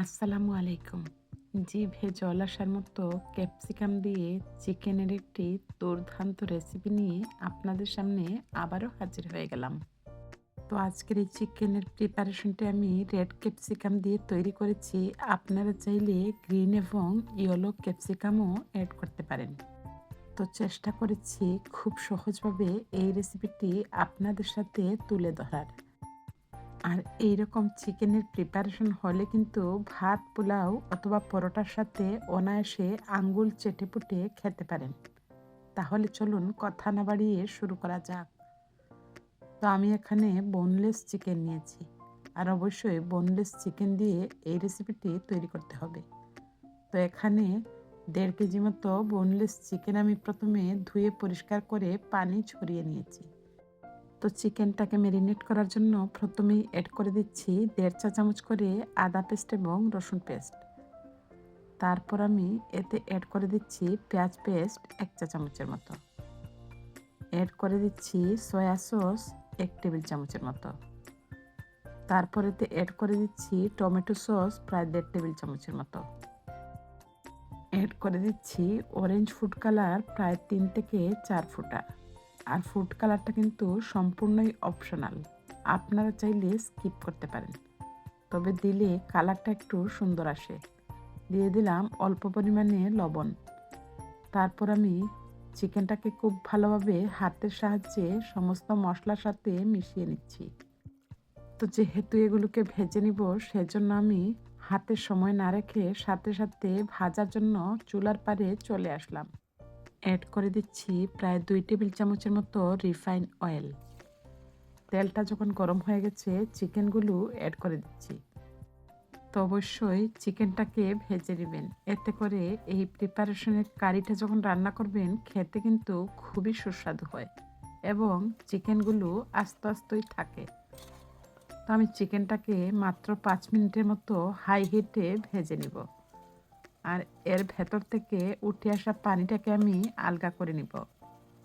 আসসালামু আলাইকুম। জিভে জল আসার মতো ক্যাপসিকাম দিয়ে চিকেনের একটি দুর্দান্ত রেসিপি নিয়ে আপনাদের সামনে আবারও হাজির হয়ে গেলাম। তো আজকের এই চিকেনের প্রিপারেশনটি আমি রেড ক্যাপসিকাম দিয়ে তৈরি করেছি। আপনারা চাইলে গ্রিন এবং ইয়েলো ক্যাপসিকামও অ্যাড করতে পারেন। তো চেষ্টা করেছি খুব সহজভাবে এই রেসিপিটি আপনাদের সাথে তুলে ধরার। আর এই রকম চিকেনের প্রিপারেশন হলে কিন্তু ভাত, পোলাও অথবা পরোটার সাথে অনায়াসে আঙ্গুল চেটে পুটে খেতে পারেন। তাহলে চলুন কথা না বাড়িয়ে শুরু করা যাক। তো আমি এখানে বোনলেস চিকেন নিয়েছি। আর অবশ্যই বোনলেস চিকেন দিয়ে এই রেসিপিটি তৈরি করতে হবে। তো এখানে দেড় কেজি মতো বোনলেস চিকেন আমি প্রথমে ধুয়ে পরিষ্কার করে পানি ছড়িয়ে নিয়েছি। তো চিকেনটাকে ম্যারিনেট করার জন্য প্রথমেই অ্যাড করে দিচ্ছি দেড় চা চামচ করে আদা পেস্ট এবং রসুন পেস্ট তারপর আমি এতে অ্যাড করে দিচ্ছি পেঁয়াজ পেস্ট এক চা চামচের মতো। অ্যাড করে দিচ্ছি সয়া সস এক টেবিল চামচের মতো। তারপর এতে অ্যাড করে দিচ্ছি টমেটো সস প্রায় দেড় টেবিল চামচের মতো। অ্যাড করে দিচ্ছি অরেঞ্জ ফুড কালার প্রায় তিন থেকে চার ফুটা। আর ফুড কালারটা কিন্তু সম্পূর্ণই অপশনাল আপনারা চাইলে স্কিপ করতে পারেন। তবে দিলে কালারটা একটু সুন্দর আসে। দিয়ে দিলাম অল্প পরিমাণে লবণ। তারপর আমি চিকেনটাকে খুব ভালোভাবে হাতের সাহায্যে সমস্ত মশলার সাথে মিশিয়ে নিচ্ছি। তো যেহেতু এগুলোকে ভেজে নিব, সেজন্য আমি হাতে সময় না রেখে সাথে সাথে ভাজার জন্য চুলার পারে চলে আসলাম। অ্যাড করে দিচ্ছি প্রায় দুই টেবিল চামচের মতো রিফাইন অয়েল তেলটা যখন গরম হয়ে গেছে, চিকেনগুলো অ্যাড করে দিচ্ছি। তো অবশ্যই চিকেনটাকে ভেজে নেবেন। এতে করে এই প্রিপারেশনের কারিটা যখন রান্না করবেন, খেতে কিন্তু খুবই সুস্বাদু হয় এবং চিকেনগুলো আস্তে আস্তেই থাকে। তো আমি চিকেনটাকে মাত্র পাঁচ মিনিটের মতো হাই হিটে ভেজে নিব। আর এর ভেতর থেকে উঠে আসা পানিটাকে আমি আলগা করে নিব।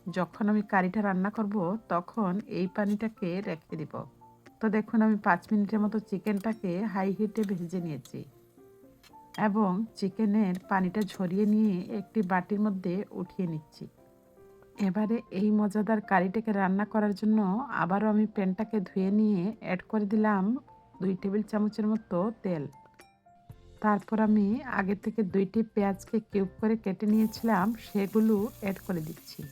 যখন আমি কারিটা রান্না করব, তখন এই পানিটাকে রেখে দিব। তো দেখুন, আমি পাঁচ মিনিটের মতো চিকেনটাকে হাই হিটে ভেজে নিয়েছি এবং চিকেনের পানিটা ঝরিয়ে নিয়ে একটি বাটির মধ্যে উঠিয়ে নিচ্ছি। এবারে এই মজাদার কারিটাকে রান্না করার জন্য আবারও আমি প্যানটাকে ধুয়ে নিয়ে অ্যাড করে দিলাম দুই টেবিল চামচের মতো তেল। তারপর আমি আগে থেকে দুইটি পেঁয়াজকে কিউব করে কেটে নিয়েছিলাম, সেগুলো অ্যাড করে দিচ্ছি।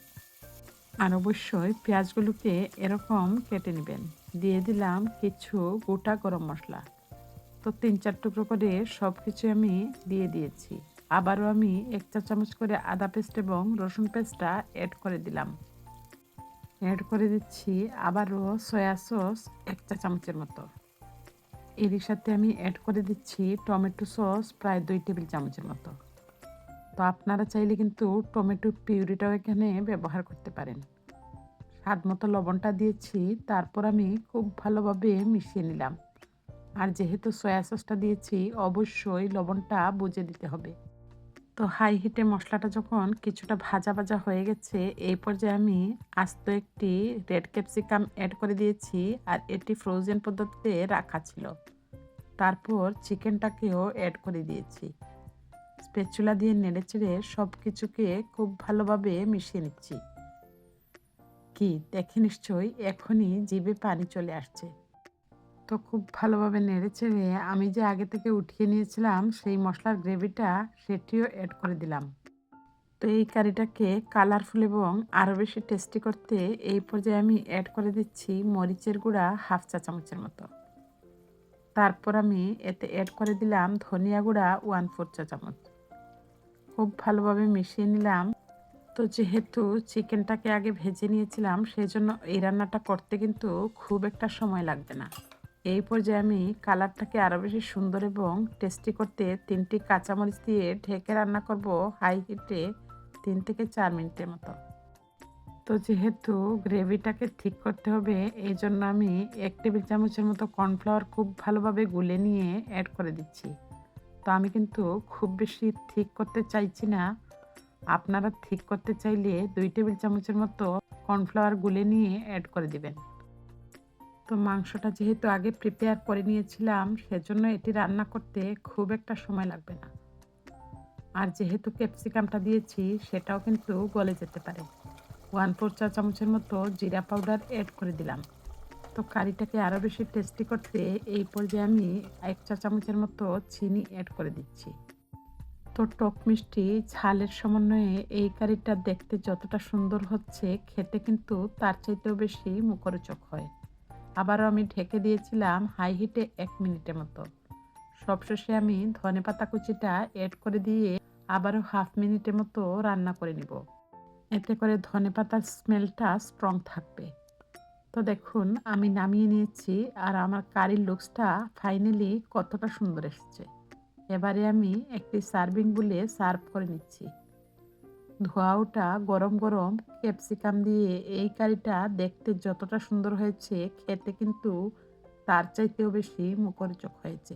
আর অবশ্যই পেঁয়াজগুলোকে এরকম কেটে নেবেন। দিয়ে দিলাম কিছু গোটা গরম মশলা। তো তিন চার টুকরো করে সব কিছু আমি দিয়ে দিয়েছি। আবারও আমি এক চা চামচ করে আদা পেস্ট এবং রসুন পেস্টটা অ্যাড করে দিলাম। অ্যাড করে দিচ্ছি আবারও সয়া সস এক চা চামচের মতো। এরই সাথে আমি অ্যাড করে দিচ্ছি টমেটো সস প্রায় দুই টেবিল চামচের মতো। তো আপনারা চাইলে কিন্তু টমেটো পিউরিটাও এখানে ব্যবহার করতে পারেন। স্বাদ মতো লবণটা দিয়েছি, তারপর আমি খুব ভালোভাবে মিশিয়ে নিলাম। আর যেহেতু সয়া সসটা দিয়েছি, অবশ্যই লবণটা বুঝে দিতে হবে। তো হাই হিটে মশলাটা যখন কিছুটা ভাজা ভাজা হয়ে গেছে, এই পর্যায়ে আমি আস্ত একটি রেড ক্যাপসিকাম অ্যাড করে দিয়েছি আর এটি ফ্রোজেন পদ্ধতিতে রাখা ছিল। তারপর চিকেনটাকেও অ্যাড করে দিয়েছি। স্পেচুলা দিয়ে নেড়ে চেড়ে সব কিছুকে খুব ভালোভাবে মিশিয়ে নিচ্ছি। কি, দেখে নিশ্চয়ই এখনই জিভে পানি চলে আসছে। তো খুব ভালোভাবে নেড়ে চেড়ে আমি যে আগে থেকে উঠিয়ে নিয়েছিলাম, সেই মশলার গ্রেভিটা সেটিও অ্যাড করে দিলাম। তো এই কারিটাকে কালারফুল এবং আরও বেশি টেস্টি করতে এই পর্যায়ে আমি অ্যাড করে দিচ্ছি মরিচের গুঁড়া হাফ চা চামচের মতো। তারপর আমি এতে অ্যাড করে দিলাম ধনিয়া গুঁড়া ওয়ান ফোর চা চামচ। খুব ভালোভাবে মিশিয়ে নিলাম। তো যেহেতু চিকেনটাকে আগে ভেজে নিয়েছিলাম সেই জন্য এই রান্নাটা করতে কিন্তু খুব একটা সময় লাগবে না। এই পর্যায়ে আমি কালারটাকে আরও বেশি সুন্দর এবং টেস্টি করতে তিনটি কাঁচামরিচ দিয়ে ঢেকে রান্না করব হাই হিটে তিন থেকে চার মিনিটের মতো। তো যেহেতু গ্রেভিটাকে ঠিক করতে হবে, এই জন্য আমি এক টেবিল চামচের মতো কর্নফ্লাওয়ার খুব ভালোভাবে গুলে নিয়ে অ্যাড করে দিচ্ছি। তো আমি কিন্তু খুব বেশি ঠিক করতে চাইছি না। আপনারা ঠিক করতে চাইলে দুই টেবিল চামচের মতো কর্নফ্লাওয়ার গুলে নিয়ে অ্যাড করে দিবেন। তো মাংসটা যেহেতু আগে প্রিপেয়ার করে নিয়েছিলাম, সেজন্য এটি রান্না করতে খুব একটা সময় লাগবে না। আর যেহেতু ক্যাপসিকামটা দিয়েছি, সেটাও কিন্তু গলে যেতে পারে। ওয়ান ফোর চা চামচের মতো জিরা পাউডার অ্যাড করে দিলাম। তো কারিটাকে আরও বেশি টেস্টি করতে এই পর্যায়ে আমি এক চা চামচের মতো চিনি অ্যাড করে দিচ্ছি। তো টক মিষ্টি ঝালের সমন্বয়ে এই কারিটা দেখতে যতটা সুন্দর হচ্ছে, খেতে কিন্তু তার চাইতেও বেশি মুখরোচক হয়। আবারও আমি ঢেকে দিয়েছিলাম হাই হিটে এক মিনিটের মতো। সবশেষে আমি ধনে পাতা কুচিটা অ্যাড করে দিয়ে আবারও হাফ মিনিটের মতো রান্না করে নিব। এতে করে ধনে পাতার স্মেলটা স্ট্রং থাকবে। তো দেখুন, আমি নামিয়ে নিয়েছি আর আমার কারির লুকসটা ফাইনালি কতটা সুন্দর এসেছে। এবারে আমি একটি সার্ভিং বুলে সার্ভ করে নিচ্ছি। ধোয়াওটা গরম গরম ক্যাপসিকাম দিয়ে এই কারিটা দেখতে যতটা সুন্দর হয়েছে, খেতে কিন্তু তার চাইতেও বেশি মুখরোচক হয়েছে।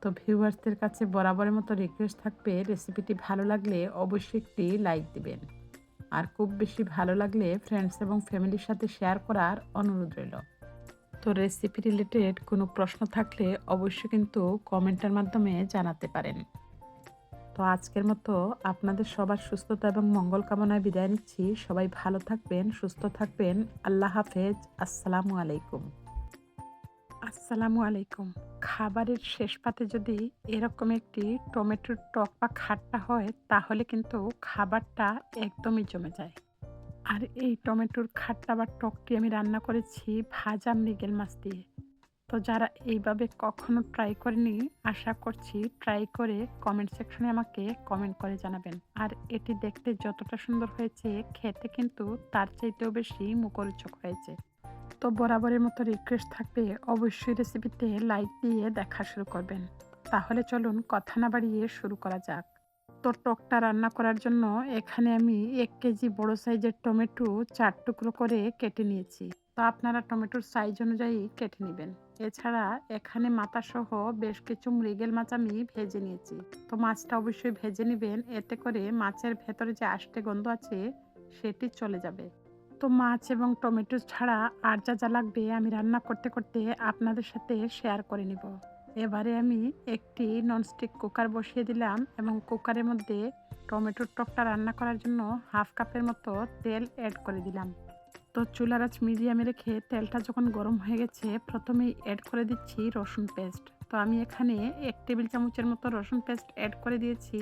তো ভিউয়ার্সদের কাছে বরাবরের মতো রিকোয়েস্ট থাকবে রেসিপিটি ভালো লাগলে অবশ্যই একটি লাইক দিবেন। আর খুব বেশি ভালো লাগলে ফ্রেন্ডস এবং ফ্যামিলির সাথে শেয়ার করার অনুরোধ রইল। তো রেসিপি রিলেটেড কোনো প্রশ্ন থাকলে অবশ্যই কিন্তু কমেন্টের মাধ্যমে জানাতে পারেন। তো আজকের মতো আপনাদের সবার সুস্থতা এবং মঙ্গল কামনায় বিদায় নিচ্ছি। সবাই ভালো থাকবেন, সুস্থ থাকবেন। আল্লাহ হাফেজ। আসসালামু আলাইকুম। আসসালামু আলাইকুম। খাবারের শেষ পাতে যদি এরকম একটি টমেটোর টক বা খাট্টা হয়, তাহলে কিন্তু খাবারটা একদমই জমে যায়। আর এই টমেটোর খাট্টা বা টকটি আমি রান্না করেছি? ভাজা মৃগেল মাছ দিয়ে। তো যারা এইভাবে কখনো ট্রাই করেনি, আশা করছি ট্রাই করে কমেন্ট সেকশনে আমাকে কমেন্ট করে জানাবেন। আর এটি দেখতে যতটা সুন্দর হয়েছে, খেতে কিন্তু তার চাইতেও বেশি মুখরোচক হয়েছে। তো বরাবরের মতো রিকোয়েস্ট থাকবে, অবশ্যই রেসিপিতে লাইক দিয়ে দেখা শুরু করবেন। তাহলে চলুন কথা না বাড়িয়ে শুরু করা যাক। তো টকটা রান্না করার জন্য এখানে আমি এক কেজি বড় সাইজের টমেটো চার টুকরো করে কেটে নিয়েছি। তো আপনারা টমেটোর সাইজ অনুযায়ী কেটে নেবেন। এছাড়া এখানে মাথা সহ বেশ কিছু মৃগেল মাছ আমি ভেজে নিয়েছি। তো মাছটা অবশ্যই ভেজে নেবেন, এতে করে মাছের ভেতরে যে আষ্টে গন্ধ আছে, সেটি চলে যাবে। তো মাছ এবং টমেটো ছাড়া আর যা যা লাগবে আমি রান্না করতে করতে আপনাদের সাথে শেয়ার করে নিব। এবারে আমি একটি ননস্টিক কুকার বসিয়ে দিলাম এবং কুকারের মধ্যে টমেটোর টকটা রান্না করার জন্য হাফ কাপের মতো তেল অ্যাড করে দিলাম। তো চুলার আঁচ মিডিয়ামে রেখে তেলটা যখন গরম হয়ে গেছে প্রথমেই অ্যাড করে দিচ্ছি রসুন পেস্ট তো আমি এখানে এক টেবিল চামচের মতো রসুন পেস্ট অ্যাড করে দিয়েছি।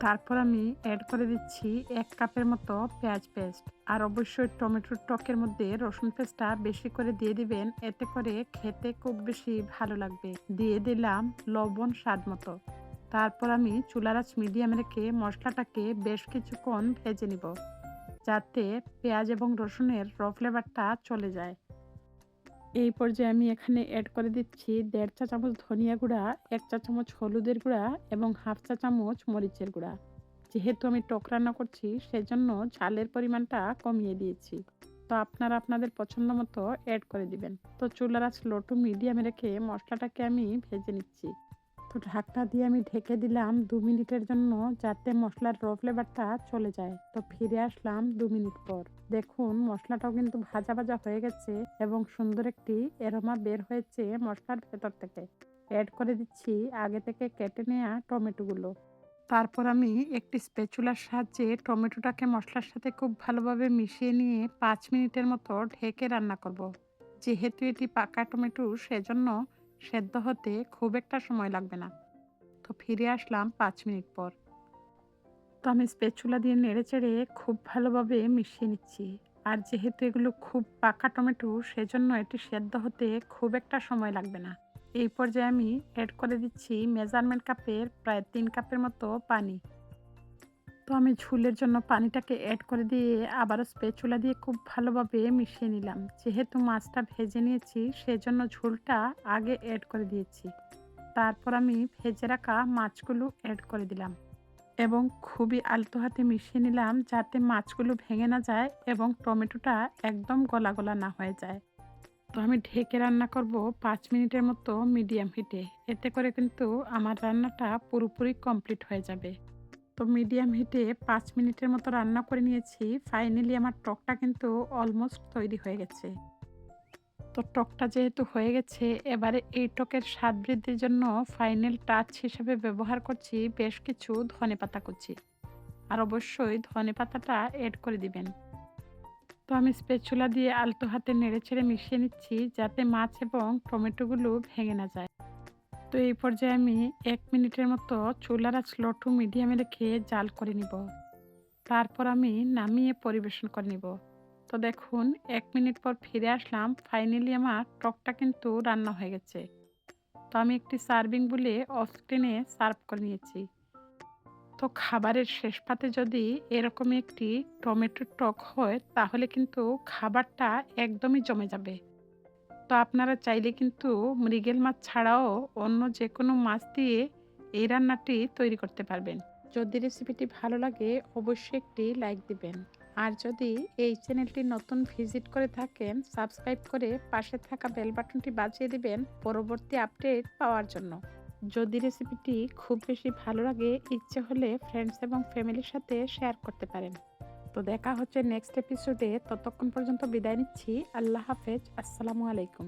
তারপর আমি অ্যাড করে দিচ্ছি এক কাপের মতো পেঁয়াজ পেস্ট আর অবশ্যই টমেটোর টকের মধ্যে রসুন পেস্টটা বেশি করে দিয়ে দিবেন, এতে করে খেতে খুব বেশি ভালো লাগবে। দিয়ে দিলাম লবণ স্বাদ মতো। তারপর আমি চুলার আঁচ মিডিয়াম রেখে মশলাটাকে বেশ কিছুক্ষণ ভেজে নিব। যাতে পেঁয়াজ এবং রসুনের র ফ্লেভারটা চলে যায়। এই পর্যায়ে আমি এখানে অ্যাড করে দিচ্ছি দেড় চা চামচ ধনিয়া গুঁড়া, এক চা চামচ হলুদের গুঁড়া এবং হাফ চা চামচ মরিচের গুঁড়া। যেহেতু আমি টক রান্না করছি, সেজন্য ঝালের পরিমাণটা কমিয়ে দিয়েছি। তো আপনারা আপনাদের পছন্দ মতো অ্যাড করে দিবেন। তো চুলার আঁচ লো টু মিডিয়ামে রেখে মশলাটাকে আমি ভেজে নিচ্ছি। তো ঢাকনা দিয়ে আমি ঢেকে দিলাম দু মিনিটের জন্য যাতে মশলার র ফ্লেভারটা চলে যায়। তো ফিরে আসলাম দু মিনিট পর। দেখুন, মশলাটাও কিন্তু ভাজা ভাজা হয়ে গেছে এবং সুন্দর একটি এরোমা বের হয়েছে মশলার ভেতর থেকে। অ্যাড করে দিচ্ছি আগে থেকে কেটে নেওয়া টমেটোগুলো। তারপর আমি একটি স্পেচুলার সাহায্যে টমেটোটাকে মশলার সাথে খুব ভালোভাবে মিশিয়ে নিয়ে পাঁচ মিনিটের মতো ঢেকে রান্না করব। যেহেতু এটি পাকা টমেটো, সেজন্য সেদ্ধ হতে খুব একটা সময় লাগবে না। তো ফিরে আসলাম পাঁচ মিনিট পর। তো আমি স্পেচুলা দিয়ে নেড়ে চেড়ে খুব ভালোভাবে মিশিয়ে নিচ্ছি। আর যেহেতু এগুলো খুব পাকা টমেটো, সেজন্য এটি সেদ্ধ হতে খুব একটা সময় লাগবে না। এই পর্যায়ে আমি অ্যাড করে দিচ্ছি মেজারমেন্ট কাপের প্রায় তিন কাপের মতো পানি। তো আমি ঝুলের জন্য পানিটাকে অ্যাড করে দিয়ে আবারও স্পেচুলা দিয়ে খুব ভালোভাবে মিশিয়ে নিলাম। যেহেতু মাছটা ভেজে নিয়েছি, সেজন্য ঝোলটা আগে অ্যাড করে দিয়েছি। তারপর আমি ভেজে রাখা মাছগুলো অ্যাড করে দিলাম এবং খুবই আলতো হাতে মিশিয়ে নিলাম যাতে মাছগুলো ভেঙে না যায় এবং টমেটোটা একদম গলা গলা না হয়ে যায়। তো আমি ঢেকে রান্না করব পাঁচ মিনিটের মতো মিডিয়াম হিটে এতে করে কিন্তু আমার রান্নাটা পুরোপুরি কমপ্লিট হয়ে যাবে। তো মিডিয়াম হিটে পাঁচ মিনিটের মতো রান্না করে নিয়েছি। ফাইনালি আমার টকটা কিন্তু অলমোস্ট তৈরি হয়ে গেছে। তো টকটা যেহেতু হয়ে গেছে, এবারে এই টকের স্বাদ বৃদ্ধির জন্য ফাইনাল টাচ হিসেবে ব্যবহার করছি বেশ কিছু ধনেপাতা কুচি। আর অবশ্যই ধনেপাতাটা অ্যাড করে দিবেন। তো আমি স্পেচুলা দিয়ে আলতো হাতে নেড়ে ছেড়ে মিশিয়ে নিচ্ছি যাতে মাছ এবং টমেটোগুলো ভেঙে না যায়। তো এই পর্যায়ে আমি এক মিনিটের মতো চুলার স্লো টু মিডিয়ামে রেখে জাল করে নিব। তারপর আমি নামিয়ে পরিবেশন করে নিব। তো দেখুন, এক মিনিট পর ফিরে আসলাম ফাইনালি আমার টকটা কিন্তু রান্না হয়ে গেছে। তো আমি একটি সার্ভিং বলে অফ স্ক্রিনে সার্ভ করে নিয়েছি। তো খাবারের শেষ পাতে যদি এরকম একটি টমেটোর টক হয়, তাহলে কিন্তু খাবারটা একদমই জমে যাবে। তো আপনারা চাইলে কিন্তু মৃগেল মাছ ছাড়াও অন্য যে কোনো মাছ দিয়ে এই রান্নাটি তৈরি করতে পারবেন। যদি রেসিপিটি ভালো লাগে, অবশ্যই একটি লাইক দিবেন। আর যদি এই চ্যানেলটি নতুন ভিজিট করে থাকেন, সাবস্ক্রাইব করে পাশে থাকা বেল বাটনটি বাজিয়ে দিবেন পরবর্তী আপডেট পাওয়ার জন্য। যদি রেসিপিটি খুব বেশি ভালো লাগে, ইচ্ছে হলে ফ্রেন্ডস এবং ফ্যামিলির সাথে শেয়ার করতে পারেন। তো দেখা হচ্ছে নেক্সট এপিসোডে ততক্ষণ পর্যন্ত বিদায় নিচ্ছি। আল্লাহ হাফেজ। আসসালামু আলাইকুম।